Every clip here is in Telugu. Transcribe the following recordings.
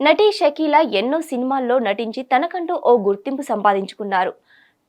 నటి షకీలా ఎన్నో సినిమాల్లో నటించి తనకంటూ ఓ గుర్తింపు సంపాదించుకున్నారు.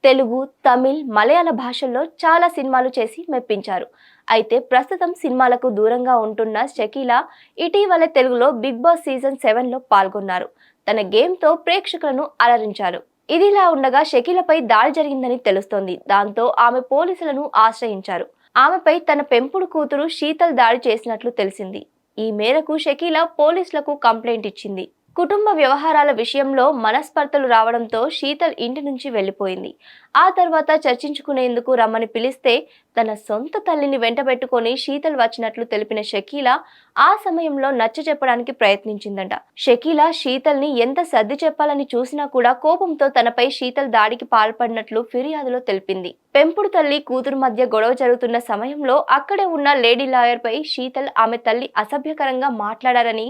తెలుగు తమిళ్ మలయాళ భాషల్లో చాలా సినిమాలు చేసి మెప్పించారు. అయితే ప్రస్తుతం సినిమాలకు దూరంగా ఉంటున్న షకీలా ఇటీవల తెలుగులో బిగ్ బాస్ సీజన్ సెవెన్లో పాల్గొన్నారు. తన గేమ్తో ప్రేక్షకులను అలరించారు. ఇదిలా ఉండగా షకీలపై దాడి జరిగిందని తెలుస్తోంది. దాంతో ఆమె పోలీసులను ఆశ్రయించారు. ఆమెపై తన పెంపుడు కూతురు శీతల్ దాడి చేసినట్లు తెలిసింది. ఈ మేరకు షకీలా పోలీసులకు కంప్లైంట్ ఇచ్చింది. కుటుంబ వ్యవహారాల విషయంలో మనస్పర్ధలు రావడంతో శీతల్ ఇంటి నుంచి వెళ్ళిపోయింది. ఆ తర్వాత చర్చించుకునేందుకు రమ్మని పిలిస్తే తన సొంత తల్లిని వెంటబెట్టుకొని శీతల్ వచ్చినట్లు తెలిపిన షకీల ఆ సమయంలో నచ్చ చెప్పడానికి ప్రయత్నించిందంట. షకీల శీతల్ని ఎంత సర్ది చెప్పాలని చూసినా కూడా కోపంతో తనపై శీతల్ దాడికి పాల్పడినట్లు ఫిర్యాదులో తెలిపింది. పెంపుడు తల్లి కూతురు మధ్య గొడవ జరుగుతున్న సమయంలో అక్కడే ఉన్న లేడీ లాయర్ పై శీతల్ ఆమె తల్లి అసభ్యకరంగా మాట్లాడారని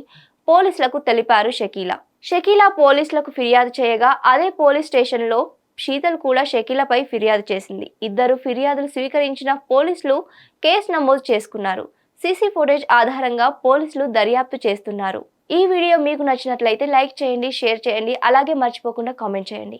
పోలీసులకు తెలిపారు షకీలా. షకీలా పోలీసులకు ఫిర్యాదు చేయగా అదే పోలీస్ స్టేషన్లో శీతల్ కూడా షకీలాపై ఫిర్యాదు చేసింది. ఇద్దరు ఫిర్యాదులు స్వీకరించిన పోలీసులు కేసు నమోదు చేసుకున్నారు. సీసీ ఫుటేజ్ ఆధారంగా పోలీసులు దర్యాప్తు చేస్తున్నారు. ఈ వీడియో మీకు నచ్చినట్లయితే లైక్ చేయండి షేర్ చేయండి అలాగే మర్చిపోకుండా కామెంట్ చేయండి.